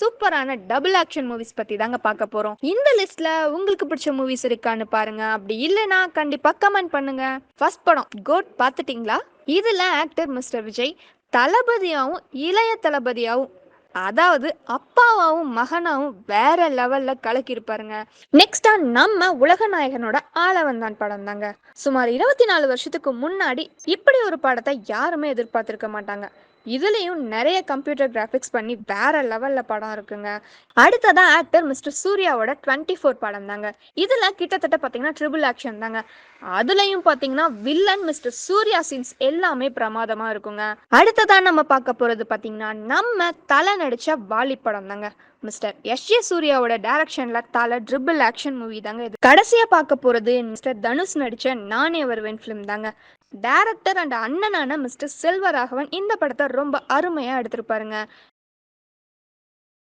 சூப்பரான double action movies பத்தி தாங்க பார்க்க போறோம். இந்த லிஸ்ட்ல உங்களுக்கு பிடிச்ச மூவிஸ் இருக்கான்னு பாருங்க. அப்படி இல்லைன்னா கண்டிப்பா கமெண்ட் பண்ணுங்க. ஃபர்ஸ்ட் படம் கோட் பார்த்துட்டீங்களா? இதுல ஆக்டர் மிஸ்டர் விஜய் தளபதியாவும் இளைய தளபதியாவும் அதாவது அப்பாவாவும் மகனாவும் வேற லெவல்ல கலக்கியிருப்பாருங்க. நெக்ஸ்டா நம்ம உலகநாயகனோட ஆளவந்தான் படம் தாங்க. சுமார் இருபத்தி நாலு வருஷத்துக்கு முன்னாடி இப்படி ஒரு படத்தை யாருமே எதிர்பார்த்திருக்க மாட்டாங்க. இதுலேயும் நிறைய கம்ப்யூட்டர் கிராஃபிக்ஸ் பண்ணி வேற லெவலில் படம் இருக்குங்க. அடுத்ததான் ஆக்டர் மிஸ்டர் சூர்யாவோட டுவெண்ட்டி ஃபோர் படம் தாங்க. இதில் கிட்டத்தட்ட பார்த்தீங்கன்னா ட்ரிபிள் ஆக்ஷன் தாங்க. அதுலயும் பாத்தீங்கன்னா வில்லன் மிஸ்டர் சூர்யா சீன்ஸ் எல்லாமே பிரமாதமா இருக்குங்க. அடுத்ததான் நம்ம பார்க்க போறது பாத்தீங்கன்னா நம்ம தலை நடிச்ச வாலி படம் தாங்க. மிஸ்டர் எஸ் ஜே சூர்யாவோட டைரக்ஷன்ல தலை ட்ரிபிள் ஆக்ஷன் மூவி தாங்க இது. கடைசியா பார்க்க போறது மிஸ்டர் தனுஷ் நடிச்ச நானே வருவேன் ஃபிலிம் தாங்க. டேரக்டர் அண்ட் அண்ணனான மிஸ்டர் செல்வராகவன் இந்த படத்தை ரொம்ப அருமையாக எடுத்திருப்பாருங்க.